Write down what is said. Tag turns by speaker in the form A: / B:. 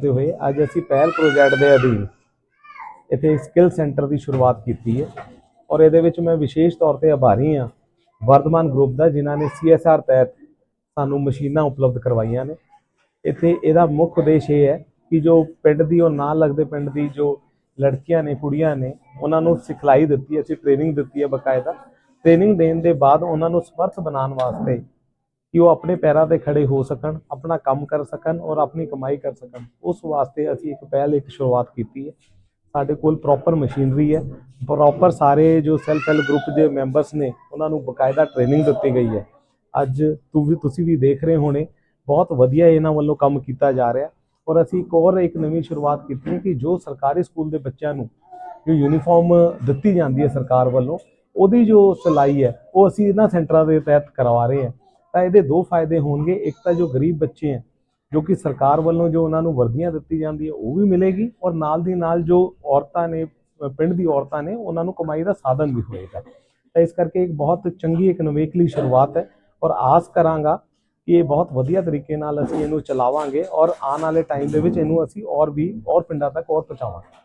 A: ਦੇ ਹੋਏ ਅੱਜ ਅਸੀਂ ਪਹਿਲ ਪ੍ਰੋਜੈਕਟ ਦੇ ਅਧੀਨ ਇੱਥੇ ਸਕਿੱਲ ਸੈਂਟਰ ਦੀ ਸ਼ੁਰੂਆਤ ਕੀਤੀ ਹੈ ਔਰ ਇਹਦੇ ਵਿੱਚ ਮੈਂ ਵਿਸ਼ੇਸ਼ ਤੌਰ ਤੇ ਆਭਾਰੀ ਹਾਂ ਵਰਧਮਾਨ ਗਰੁੱਪ ਦਾ, ਜਿਨ੍ਹਾਂ ਨੇ CSR ਤਹਿਤ ਸਾਨੂੰ ਮਸ਼ੀਨਾਂ ਉਪਲਬਧ ਕਰਵਾਈਆਂ ਨੇ। ਇੱਥੇ ਇਹਦਾ ਮੁੱਖ ਉਦੇਸ਼ ਇਹ ਹੈ ਕਿ ਜੋ ਪਿੰਡ ਦੀ, ਉਹ ਨਾਲ ਲੱਗਦੇ ਪਿੰਡ ਦੀ ਜੋ ਲੜਕੀਆਂ ਨੇ, ਕੁੜੀਆਂ ਨੇ, ਉਹਨਾਂ ਨੂੰ ਸਿਖਲਾਈ ਦਿੱਤੀ, ਅਸੀਂ ਟ੍ਰੇਨਿੰਗ ਦਿੱਤੀ ਹੈ ਬਕਾਇਦਾ। ਟ੍ਰੇਨਿੰਗ ਦੇਣ ਦੇ ਬਾਅਦ ਉਹਨਾਂ ਨੂੰ ਸਮਰਥ ਬਣਾਉਣ ਵਾਸਤੇ ਕਿ ਉਹ ਆਪਣੇ ਪੈਰਾਂ ਤੇ ਖੜੇ ਹੋ ਸਕਣ, ਆਪਣਾ ਕੰਮ ਕਰ ਸਕਣ ਔਰ ਆਪਣੀ ਕਮਾਈ ਕਰ ਸਕਣ। ਉਸ ਵਾਸਤੇ ਅਸੀਂ ਇੱਕ ਪਹਿਲ, ਇੱਕ ਸ਼ੁਰੂਆਤ ਕੀਤੀ ਹੈ। ਸਾਡੇ ਕੋਲ ਪ੍ਰੋਪਰ ਮਸ਼ੀਨਰੀ ਹੈ। ਪ੍ਰੋਪਰ ਸਾਰੇ ਜੋ ਸੈਲਫ ਹੈਲਪ ਗਰੁੱਪ ਦੇ ਮੈਂਬਰਸ ਨੇ, ਉਹਨਾਂ ਨੂੰ ਬਕਾਇਦਾ ਟ੍ਰੇਨਿੰਗ ਦਿੱਤੀ ਗਈ ਹੈ। ਅੱਜ ਤੂੰ ਵੀ, ਤੁਸੀਂ ਵੀ ਦੇਖ ਰਹੇ ਹੋਣੇ, ਬਹੁਤ ਵਧੀਆ ਇਹਨਾਂ ਵੱਲੋਂ ਕੰਮ ਕੀਤਾ ਜਾ ਰਿਹਾ। ਔਰ ਅਸੀਂ ਇੱਕ ਹੋਰ ਇੱਕ ਨਵੀਂ ਸ਼ੁਰੂਆਤ ਕੀਤੀ ਹੈ ਕਿ ਜੋ ਸਰਕਾਰੀ ਸਕੂਲ ਦੇ ਬੱਚਿਆਂ ਨੂੰ ਜੋ ਯੂਨੀਫਾਰਮ ਦਿੱਤੀ ਜਾਂਦੀ ਹੈ ਸਰਕਾਰ ਵੱਲੋਂ, ਉਹਦੀ ਜੋ ਸਿਲਾਈ ਹੈ, ਉਹ ਅਸੀਂ ਇਹਨਾਂ ਸੈਂਟਰਾਂ ਦੇ ਤਹਿਤ ਕਰਵਾ ਰਹੇ ਹਾਂ। ਤਾਂ ਇਹਦੇ ਦੋ ਫਾਇਦੇ ਹੋਣਗੇ। ਇੱਕ ਤਾਂ ਜੋ ਗਰੀਬ ਬੱਚੇ ਹੈ, ਜੋ ਕਿ ਸਰਕਾਰ ਵੱਲੋਂ ਜੋ ਉਹਨਾਂ ਨੂੰ ਵਰਦੀਆਂ ਦਿੱਤੀ ਜਾਂਦੀ ਹੈ, ਉਹ ਵੀ ਮਿਲੇਗੀ ਔਰ ਨਾਲ ਦੀ ਨਾਲ ਜੋ ਔਰਤਾਂ ਨੇ, ਪਿੰਡ ਦੀ ਔਰਤਾਂ ਨੇ, ਉਹਨਾਂ ਨੂੰ ਕਮਾਈ ਦਾ ਸਾਧਨ ਵੀ ਹੋਏਗਾ। ਤਾਂ ਇਸ ਕਰਕੇ ਇੱਕ ਬਹੁਤ ਚੰਗੀ, ਇੱਕ ਸ਼ੁਰੂਆਤ ਹੈ ਔਰ ਆਸ ਕਰਾਂਗਾ ਕਿ ਇਹ ਬਹੁਤ ਵਧੀਆ ਤਰੀਕੇ ਨਾਲ ਅਸੀਂ ਇਹਨੂੰ ਚਲਾਵਾਂਗੇ ਔਰ ਆਉਣ ਵਾਲੇ ਟਾਈਮ ਦੇ ਵਿੱਚ ਇਹਨੂੰ ਅਸੀਂ ਔਰ ਵੀ, ਔਰ ਪਿੰਡਾਂ ਤੱਕ ਔਰ ਪਹੁੰਚਾਵਾਂਗੇ।